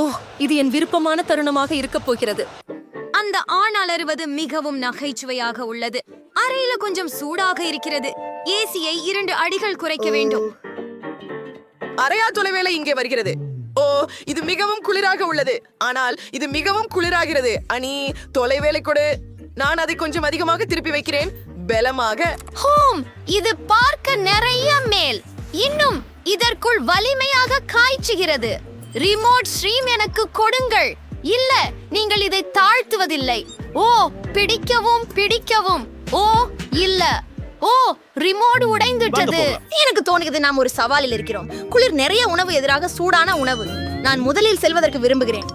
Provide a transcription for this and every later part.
ஓ இது என் விருப்பமான தருணமாக இருக்கப் போகிறது. அந்த ஆண் அலறுவது மிகவும் நகைச்சுவையாக உள்ளது. அறையில கொஞ்சம் சூடாக இருக்கிறது. ஏசியை இரண்டு அடிகள் குறைக்க வேண்டும். அரையா தொலைவேளை இங்கே வருகிறது. ஓ இது மிகவும் குளிராக உள்ளது. ஆனால் இது மிகவும் குளிராகிறது. அனி தொலைவேளை கொடு. நான் அதை கொஞ்சம் அதிகமாக திருப்பி வைக்கிறேன். பலமாக. ஹோம் இது பார்க்க நிறைய மேல். இன்னும் இதற்குள் வலிமையாக காய்ச்சுகிறது. ரிமோட் ஸ்ட்ரீம் எனக்கு கொடுங்கள். இல்ல நீங்கள் இதை தாழ்த்துவதில்லை. ஓ பிடிக்கவும் பிடிக்கவும். ஓ இல்ல. ஓ ரிமோட் உடைந்துட்டது எனக்கு தோணுகிறது நாம் ஒரு சவாலில் இருக்கிறோம். குளிர் நிறைய உணவு எதிராக சூடான உணவு. நான் முதலில் செல்வதற்கு விரும்புகிறேன்.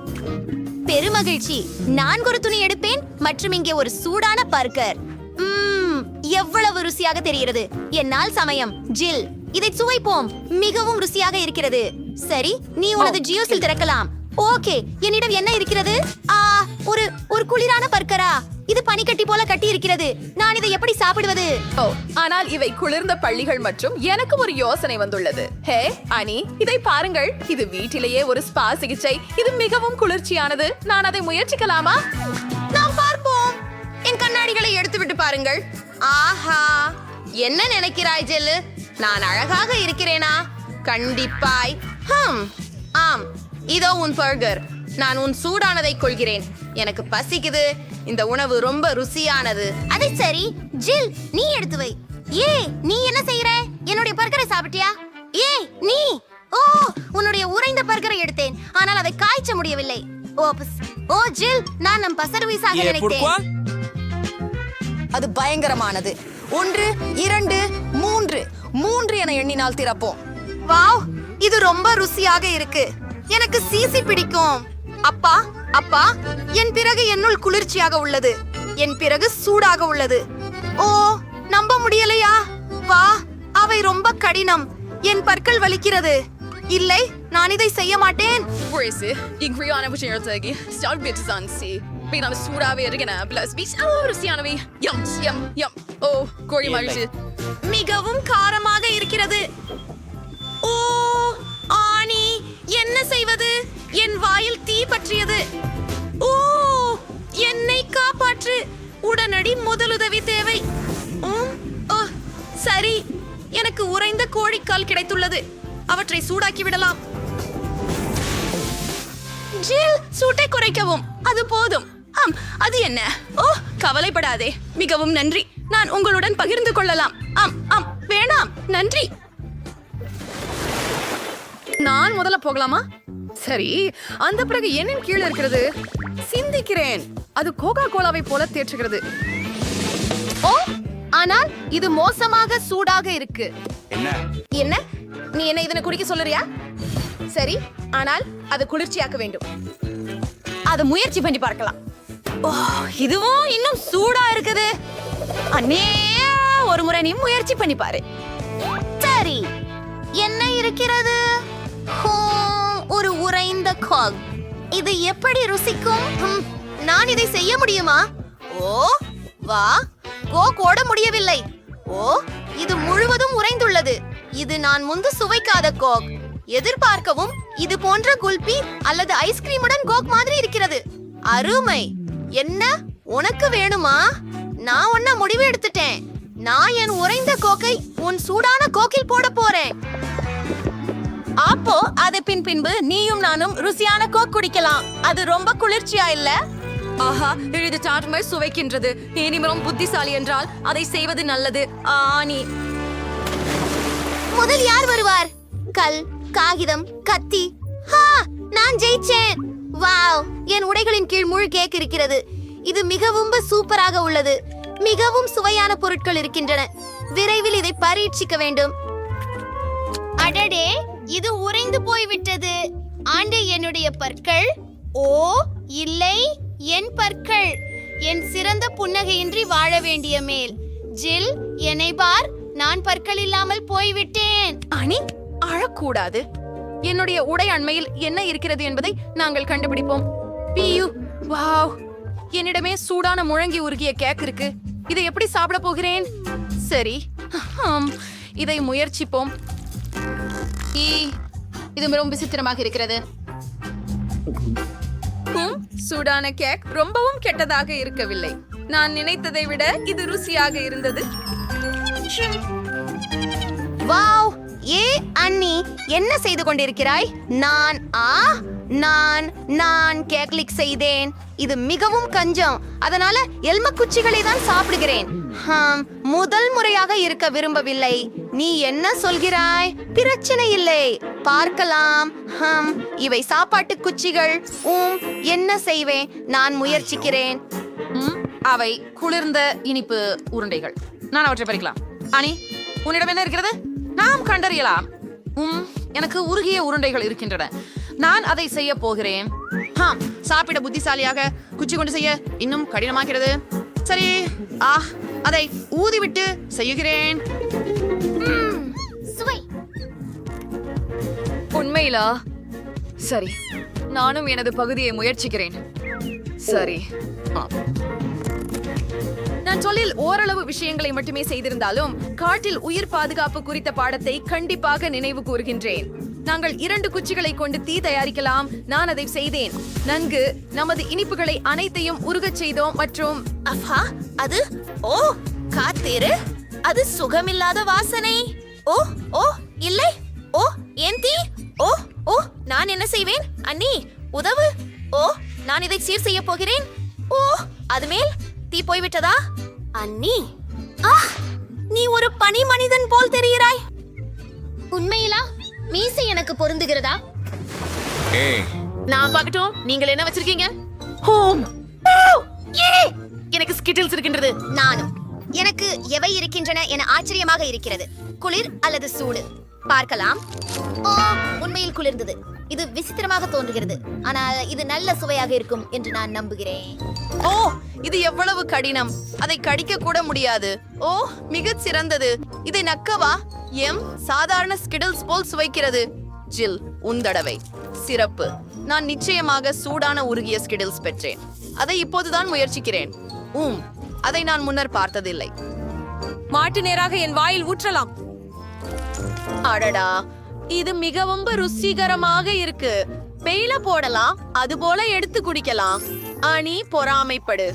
பெருமகிழ்ச்சி. நான் ஒரு துணி எடுப்பேன் மற்றும் இங்கே ஒரு சூடான பர்கர். ம்ம், எவ்வளவு ருசியாக தெரிகிறது. என்னால் சமயம். ஜில் இதை சுவைப்போம். மிகவும் ருசியாக இருக்கிறது. சரி நீ உனது ஜியோஸில் திறக்கலாம். ஓகே என்னிடம் என்ன இருக்கிறது? ஆ ஒரு ஒரு குளிரான பர்கரா. இது பனிக்கட்டி போல கட்டி இருக்கிறது நான் இதை எப்படி சாப்பிடுவது? ஓ ஆனால் இவை குளிர்ந்த பள்ளிகள் மற்றும் எனக்கு ஒரு யோசனை வந்துள்ளது. ஹே அனி இதை பாருங்கள். இது வீட்டிலேயே ஒரு ஸ்பா சிகிச்சை. இது மிகவும் குளிர்ச்சியானது. நான் அதை முயற்சிக்கலாமா? நாம் பார்ப்போம். என் கண்ணாடிகளை எடுத்துவிட்டு பாருங்கள். ஆஹா என்ன நினைக்கிறாய் ஜெல்லு? நான் அழகாக இருக்கிறேனா? கண்டிப்பாய். ஹம் ஆம். இதோ உன் பர்கர். நான் உன் சூடானதை கொள்கிறேன். எனக்கு பசிக்குது. இந்த உணவு ரொம்ப ருசியானது. அதை சரி. ஜில் நீ எடுத்து வை. ஏ நீ என்ன செய்யற என்னுடைய பர்கரை சாப்பிட்டியா? ஏ நீ. ஓ உன்னுடைய உறைந்த பர்கரை எடுத்தேன். ஆனால் அதை காய்ச்ச முடியவில்லை. ஓப்ஸ் ஓ ஜில் நான் நம் பசர்வீஸாக நினைத்தேன். அது பயங்கரமானது. ஒன்று இரண்டு மூன்று. மூன்று என எண்ணினால் திறப்போம். வாவ் இது ரொம்ப ருசியாக இருக்கு. எனக்கு சீசி பிடிக்கும். அப்பா அப்பா என் பிறகு என்னுள் குளிர்ச்சியாக உள்ளது. என் பிறகு சூடாக உள்ளது. ஓ நம்ப முடியலையா? வா அவை ரொம்ப கடினம். என் பற்கள் வலிக்கிறது. இல்லை நான் இதை செய்ய மாட்டேன். Where's இங்கிரியான விஷயத்தகி ஸ்டார்ட் பிட் சன்சி பி நம்ம சூடாவே இருக்கேன் பிளஸ் பீச் ருசியானவை யம் யம் யம் ஓ கோழி மகிழ்ச்சி மிகவும் காரமாக இருக்கிறது ஓ ஆனி என்ன செய்வது? என் வாயில் தீ பற்றியது. ஓ என்னை காப்பாற்று. உடனடி முதலுதவி தேவை. ஓ, சரி. எனக்கு உறைந்த கோழிக்கால் கிடைத்துள்ளது. அவற்றை சூடாக்கி விடலாம். ஜில் சூட்டை குறைக்கவும். அது போதும். ஆம் அது என்ன? ஓ கவலைப்படாதே. மிகவும் நன்றி. நான் உங்களுடன் பகிர்ந்து கொள்ளலாம். ஆம் ஆம் வேணாம். நன்றி. நான் முதல்ல போகலாமா? சரி அந்த பிறகு என்ன கீழே இருக்கிறது? சிந்திக்கிறேன். அது கோகா கோலாவை போல தேற்றுகிறது. ஓ ஆனால் இது மோசமாக சூடாக இருக்கு. என்ன? என்ன? நீ என்ன இதனை குடிக்க சொல்லுறியா? சரி ஆனால் அது குளிர்ச்சியாக்க வேண்டும். அதை முயற்சி பண்ணி பார்க்கலாம். ஓ இதுவும் இன்னும் சூடா இருக்குது. அண்ணே ஒரு முறை நீ முயற்சி பண்ணி பாரு. சரி என்ன இருக்கிறது? ஒரு உறைந்த கால் இது எப்படி ருசிக்கும்? நான் இதை செய்ய முடியுமா? ஓ வா கோக் ஓட முடியவில்லை. ஓ இது முழுவதும் உறைந்துள்ளது. இது நான் முன்பு சுவைக்காத கோக். எதிர்பார்க்கவும் இது போன்ற குல்பி அல்லது ஐஸ்கிரீமுடன் கோக் மாதிரி இருக்கிறது. அருமை. என்ன? உனக்கு வேணுமா? நான் ஒன்ன முடிவு எடுத்துட்டேன். நான் என் உறைந்த கோக்கை உன் சூடான கோக்கில் போட போறேன். அப்போ அது பின் பின்பு நீயும் நானும் ருசியான கோக் குடிக்கலாம். அது ரொம்ப குளிர்ச்சியா இல்ல? ஆஹா இது டாட்மை சுவைக்கின்றது. இனிமேலும் புத்திசாலி என்றால் அதை செய்வது நல்லது. ஆனி. முதல் யார் வருவார்? கல் காகிதம் கத்தி. ஹா நான் ஜெயிச்சேன். வாவ் என் உடைகளின் கீழ் முழு கேக் இருக்கிறது. இது மிகவும் சூப்பராக உள்ளது. மிகவும் சுவையான பொருட்கள் இருக்கின்றன. விரைவில் இதை பரீட்சிக்க வேண்டும். அடடே! இது உறைந்து போய்விட்டது. ஆண்டு என்னுடைய பற்கள். ஓ இல்லை என் பற்கள். என் சிறந்த புன்னகையின்றி வாழ வேண்டிய மேல். ஜில் என்னை பார் நான் பற்கள் இல்லாமல் போய்விட்டேன். அணி அழக்கூடாது என்னுடைய உடை அண்மையில் என்ன இருக்கிறது என்பதை நாங்கள் கண்டுபிடிப்போம். பியு வாவ். என்னிடமே சூடான முழங்கி உருகிய கேக் இருக்கு. இதை எப்படி சாப்பிட போகிறேன்? சரி ஆம், இதை முயற்சிப்போம். ஈ, இது மிகவும் விசித்திரமாக இருக்கிறது. ஹம், சூடான கேக் ரொம்பவும் கெட்டதாக இருக்கவில்லை. நான் நினைத்ததை விட இது ருசியாக இருந்தது. வாவ் ஏ அண்ணி என்ன செய்து கொண்டிருக்கிறாய்? நான் ஆ நான் நான் கேக்லிக் செய்தேன். இது மிகவும் கஞ்சம். அதனால எல்ம குச்சிகளை தான் சாப்பிடுகிறேன். ஹம், முதல் முறையாக இருக்க விரும்பவில்லை. நீ என்ன சொல்கிறாய்? பிரச்சனை இல்லை. பார்க்கலாம். ஹம், இவை சாப்பாட்டு குச்சிகள். உம் என்ன செய்வேன்? நான் முயற்சிக்கிறேன். அவை குளிர்ந்த இனிப்பு உருண்டைகள். நான் அவற்றை பறிக்கலாம். அனி உன்னிடம் என்ன இருக்கிறது? நாம் கண்டறியலாம். உம் எனக்கு உருகிய உருண்டைகள் இருக்கின்றன. நான் அதை செய்ய போகிறேன். ஹாம் சாப்பிட புத்திசாலியாக குச்சி கொண்டு செய்ய இன்னும் கடினமாகிறது. சரி ஆ அதை ஊதிவிட்டு செய்யுகிறேன் சுவை. உண்மையிலா? சரி நானும் எனது பகுதியை முயற்சிக்கிறேன். சரி. நான் சொல்லில் ஓரளவு விஷயங்களை மட்டுமே செய்திருந்தாலும் காட்டில் உயிர் பாதுகாப்பு குறித்த பாடத்தை கண்டிப்பாக நினைவு கூறுகின்றேன். நாங்கள் இரண்டு குச்சிகளை கொண்டு தீ தயாரிக்கலாம். நான் அதை செய்தேன். நன்கு நமது இனிப்புகளை அனைத்தையும் உருகச் செய்தோம் மற்றும் அஃபா அது? ஓ காத்தேரு அது சுகமில்லாத வாசனை. ஓ ஓ இல்லை. ஓ ஏன் தீ? ஓ ஓ நான் என்ன செய்வேன்? அண்ணி உதவு. ஓ நான் இதை சீர் செய்ய போகிறேன். ஓ அது மேல்? தீ போய்விட்டதா? அண்ணி. ஆ நீ ஒரு பனி மனிதன் போல் தெரிகிறாய். உண்மையிலா? மீசை எனக்கு பொருந்துகிறதா? ஏய். நான் பார்க்கட்டும். நீங்கள் என்ன வச்சிருக்கீங்க? ஹோம். எனக்கு ஸ்கிட்டில்ஸ் இருக்கின்றது. நானும். எனக்கு எவை இருக்கின்றன என ஆச்சரியமாக இருக்கிறது. குளிர் அல்லது சூடு? பார்க்கலாம். ஓ உண்மையில் குளிர்ந்தது. இது விசித்திரமாக தோன்றுகிறது. ஆனால் இது நல்ல சுவையாக இருக்கும் என்று நான் நம்புகிறேன். ஓ இது எவ்வளவு கடினம். அதை கடிக்க கூட முடியாது. ஓ மிகச் சிறந்தது. இதை நக்கவா? எம் சாதாரண ஸ்கிடில்ஸ் போல் சுவைக்கிறது. ஜில் உந்தடவை சிறப்பு. நான் நிச்சயமாக சூடான உருகிய ஸ்கிடில்ஸ் பெற்றேன். அதை இப்போதுதான் முயற்சிக்கிறேன். ஊம் அதை நான் முன்னர் பார்த்ததில்லை. மாட்டு நேராக என் வாயில் ஊற்றலாம். அடடா இது மிகவும் ருசிகரமாக இருக்கு. பெயில போடலாம் அது போல எடுத்து குடிக்கலாம். அணி பொறாமைப்படு.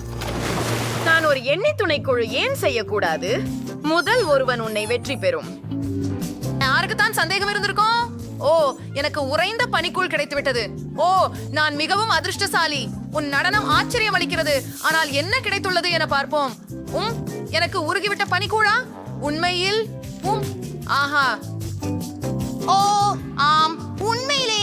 நான் ஒரு எண்ணெய் துணைக்குழு ஏன் செய்யக்கூடாது? முதல் ஒருவன் உன்னை வெற்றி பெறும். யாருக்குத்தான் சந்தேகம் இருந்திருக்கும்? ஓ எனக்கு உறைந்த பனிக்குள் கிடைத்து விட்டது ஓ நான் மிகவும் அதிர்ஷ்டசாலி. உன் நடனம் ஆச்சரியம் அளிக்கிறது. ஆனால் என்ன கிடைத்துள்ளது என பார்ப்போம். உம் எனக்கு உருகிவிட்ட பனிக்கூழா? உண்மையில் உம் ஆஹா. ஓ ஆம் உண்மையிலேயே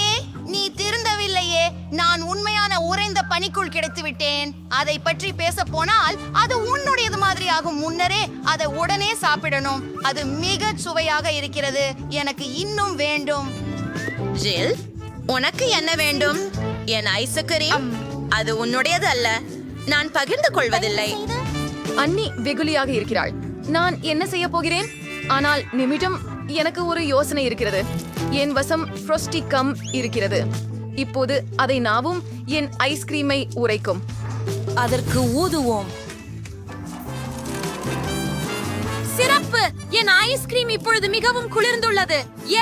நான் உண்மையான உறைந்த பனிக்குள் கிடைத்து விட்டேன். அதை பற்றி பேச போனால் அது உன்னுடையது மாதிரி ஆகும் முன்னரே. அதை உடனே சாப்பிடணும். அது மிக சுவையாக இருக்கிறது. எனக்கு இன்னும் வேண்டும். ஜில் உனக்கு என்ன வேண்டும்? என் ஐஸ்கிரீம் அது உன்னுடையது அல்ல. நான் பகிர்ந்து கொள்வதில்லை. அண்ணி வெகுளியாக இருக்கிறாள். நான் என்ன செய்ய போகிறேன்? ஆனால் நிமிடம் எனக்கு ஒரு யோசனை இருக்கிறது. என் வசம் ஃப்ரோஸ்டி கம் இருக்கிறது. இப்போது அதை நாவும் என் ஐஸ்கிரீமை உரைக்கும். அதற்கு ஊதுவோம். சிறப்பு! என் ஐஸ்கிரீம் இப்பொழுது மிகவும் குளிர்ந்துள்ளது. ஏ